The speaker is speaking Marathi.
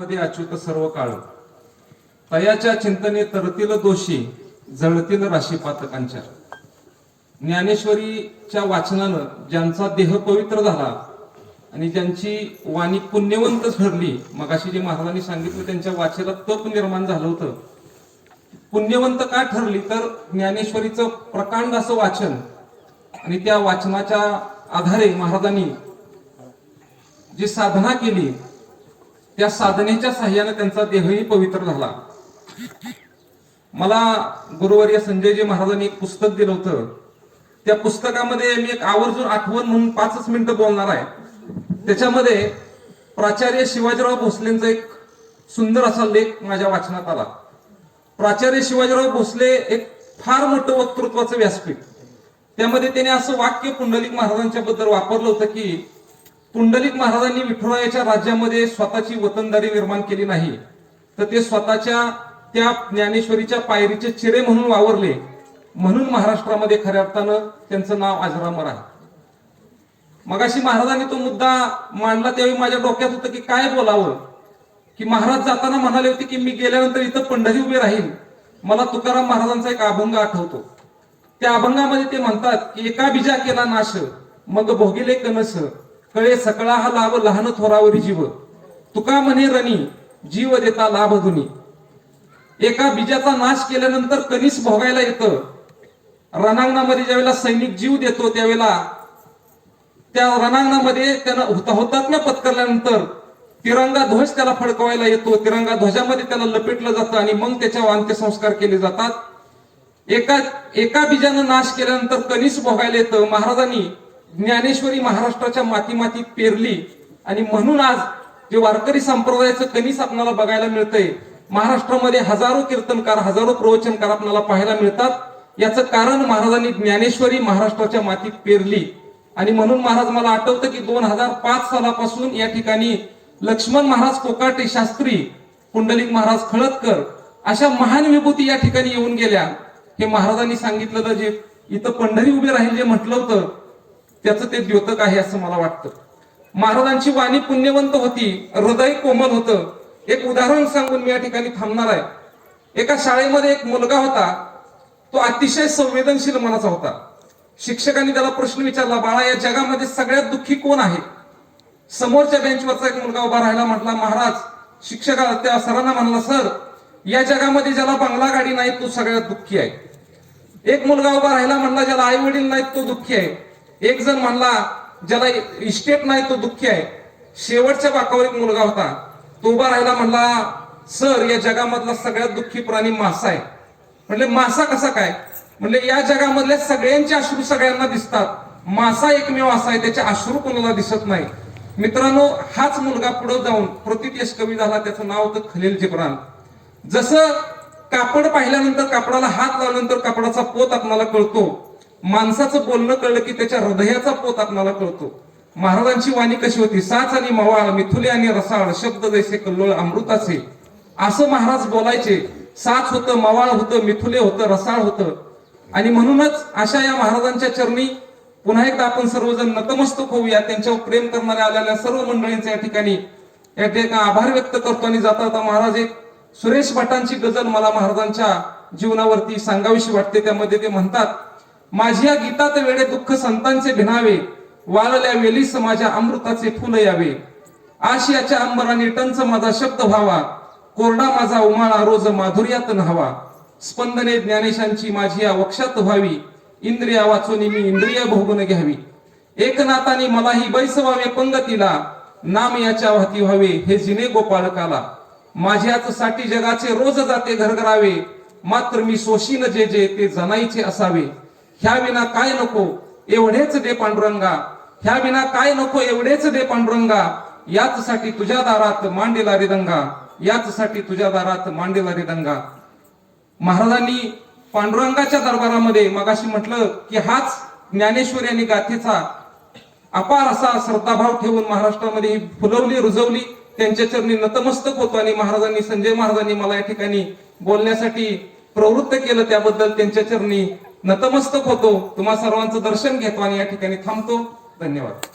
मध्ये अच्युत सर्व काळ. तयाच्या चिंतने तरतील दोषी जळतील राशी पातकांच्या. ज्ञानेश्वरीच्या वाचनानं ज्यांचा देह पवित्र झाला आणि ज्यांची वाणी पुण्यवंत ठरली मगाशी जे महाराजांनी सांगितलं त्यांच्या वाचेला तप निर्माण झालं होतं. पुण्यवंत का ठरली? तर ज्ञानेश्वरीचं प्रकांड असं वाचन आणि त्या वाचनाच्या आधारे महाराजांनी जी साधना केली त्या साधनेच्या सहाय्याने त्यांचा देहही पवित्र झाला. मला गुरुवर्य संजयजी महाराजांनी एक पुस्तक दिलं होतं. त्या पुस्तकामध्ये मी एक आवर्जून आठवण म्हणून पाचच मिनिटं बोलणार आहे. त्याच्यामध्ये प्राचार्य शिवाजीराव भोसलेंचा एक सुंदर असा लेख माझ्या वाचनात आला. प्राचार्य शिवाजीराव भोसले एक फार मोठं वक्तृत्वाचं व्यासपीठ. त्यामध्ये त्याने असं वाक्य पुंडलिक महाराजांच्या बद्दल वापरलं होतं की पुंडलिक महाराजांनी विठुरायाच्या राज्यामध्ये स्वतःची वतनदारी निर्माण केली नाही तर ते स्वतःच्या त्या ज्ञानेश्वरीच्या पायरीचे चिरे म्हणून वावरले. म्हणून महाराष्ट्रामध्ये खऱ्या अर्थानं त्यांचं नाव अजरामर आहे. मगाशी महाराजांनी तो मुद्दा मांडला त्यावेळी माझ्या डोक्यात होतं की काय बोलावं? की महाराज जाताना म्हणाले होते की मी गेल्यानंतर इथं पंढरी उभे राहील. मला तुकाराम महाराजांचा एक अभंग आठवतो. त्या अभंगामध्ये ते म्हणतात की एका बीजा केला नाश मग भोगिले कनस. कळे सकळा हा लाभ लहान थोरावरी जीव. तुका म्हणे रणी जीव देता लाभ धुनी. एका बीजाचा नाश केल्यानंतर कणीस भोगायला येतं. रणांगणामध्ये ज्यावेळेला सैनिक जीव देतो त्यावेळेला त्या रणांगणामध्ये त्यानं हुता हुतात्म्य पत्करल्यानंतर तिरंगा ध्वज त्याला फडकवायला येतो. तिरंगा ध्वजामध्ये त्याला लपेटलं जातं आणि मग त्याच्यावर अंत्यसंस्कार केले जातात. एका एका बीजानं नाश केल्यानंतर कणीस भोगायला येतं. महाराजांनी ज्ञानेश्वरी महाराष्ट्राच्या माती मातीत पेरली आणि म्हणून आज जे वारकरी संप्रदायाचं कणीस आपल्याला बघायला मिळतंय महाराष्ट्रामध्ये हजारो कीर्तनकार हजारो प्रवचनकार आपल्याला पाहायला मिळतात. याचं कारण महाराजांनी ज्ञानेश्वरी महाराष्ट्राच्या मातीत पेरली. आणि म्हणून महाराज मला आठवतं की दोन हजार पाच सालापासून या ठिकाणी लक्ष्मण महाराज कोकाटे शास्त्री पुंडलिक महाराज खळदकर अशा महान विभूती या ठिकाणी येऊन गेल्या. हे महाराजांनी सांगितलं जे इथं पंढरी उभी राहील जे म्हटलं होतं त्याचं ते द्योतक आहे असं मला वाटतं. महाराजांची वाणी पुण्यवंत होती हृदय कोमल होतं. एक उदाहरण सांगून मी या ठिकाणी थांबणार आहे. एका शाळेमध्ये एक मुलगा होता तो अतिशय संवेदनशील मनाचा होता. शिक्षकांनी त्याला प्रश्न विचारला बाळा या जगामध्ये सगळ्यात दुःखी कोण आहे? समोरच्या बेंचवरचा एक मुलगा उभा राहिला म्हटला महाराज शिक्षका त्या सरांना म्हणला सर या जगामध्ये ज्याला बंगला गाडी नाही तो सगळ्यात दुःखी आहे. एक मुलगा उभा राहिला म्हणला ज्याला आई वडील नाहीत तो दुःखी आहे. एक जण म्हणला ज्याला इस्टेट नाही तो दुःखी आहे. शेवटच्या बाकावर एक मुलगा होता. तो उभा राहिला म्हणला सर या जगामधला सगळ्यात दुःखी प्राणी मासा आहे. म्हणले मासा कसा काय? म्हणले या जगामधल्या सगळ्यांचे अश्रू सगळ्यांना दिसतात. मासा एकमेव असा आहे त्याचे अश्रू कोणाला दिसत नाही. मित्रांनो हाच मुलगा पुढे जाऊन प्रतितेश कवी झाला त्याचं नाव होतं खलील जिब्रान. जसं कापड पाहिल्यानंतर कापडाला हात लावल्यानंतर कापडाचा पोत आपल्याला कळतो माणसाचं बोलणं कळलं की त्याच्या हृदयाचा पोत आपल्याला कळतो. महाराजांची वाणी कशी होती? साच आणि मवाळ मिथुले आणि रसाळ शब्द जैसे कल्लोळ अमृताचे. असं महाराज बोलायचे. साच होतं मवाळ होतं मिथुले होतं रसाळ होतं. आणि म्हणूनच अशा या महाराजांच्या चरणी पुन्हा एकदा आपण सर्वजण नतमस्तक होऊया. त्यांच्यावर प्रेम करणाऱ्या आलेल्या सर्व मंडळींच्या या ठिकाणी या ठिकाणी आभार व्यक्त करतो. आणि जाता जाता महाराज एक सुरेश भटांची गजल मला महाराजांच्या जीवनावरती सांगावीशी वाटते. त्यामध्ये ते म्हणतात माझी या गीतात वेळे दुःख संतांचे भिनावे वाळल्या वेली माझ्या अमृताचे फुल यावे. आशियाच्या अंबराने टंच माझा शब्द व्हावा कोरडा माझा उमाळा रोज माधुर्यात न्हावा स्पंदने ज्ञानेशांची माझी या वक्षात व्हावी इंद्रिया वाचून मी इंद्रिय भोगून घ्यावी. एकनाथाने मलाही बैसवावे पंगतीला नाम याच्या वाहती व्हावे हे जिने गोपाळकाला. माझ्याच साठी जगाचे रोज जाते घरघरावे मात्र मी सोशीन जे जे ते जनाईचे असावे. ह्या विना काय नको एवढेच दे पांडुरंगा. ह्या विना काय नको एवढेच दे पांडुरंगा. याचसाठी तुझ्या दारात मांडेला रिदंगा. याचसाठी तुझ्या दारात मांडेला रिदंगा. महाराजांनी पांडुरंगाच्या दरबारामध्ये मगाशी म्हटलं की हाच ज्ञानेश्वरी आणि गाथेचा अपार असा श्रद्धाभाव ठेवून महाराष्ट्रामध्ये फुलवली रुजवली. त्यांच्या चरणी नतमस्तक होतो आणि महाराजांनी संजय महाराजांनी मला या ठिकाणी बोलण्यासाठी प्रवृत्त केलं. त्याबद्दल त्यांच्या चरणी नतमस्तक होतो. तुम्हा सर्वांचं दर्शन घेतो आणि या ठिकाणी थांबतो. धन्यवाद.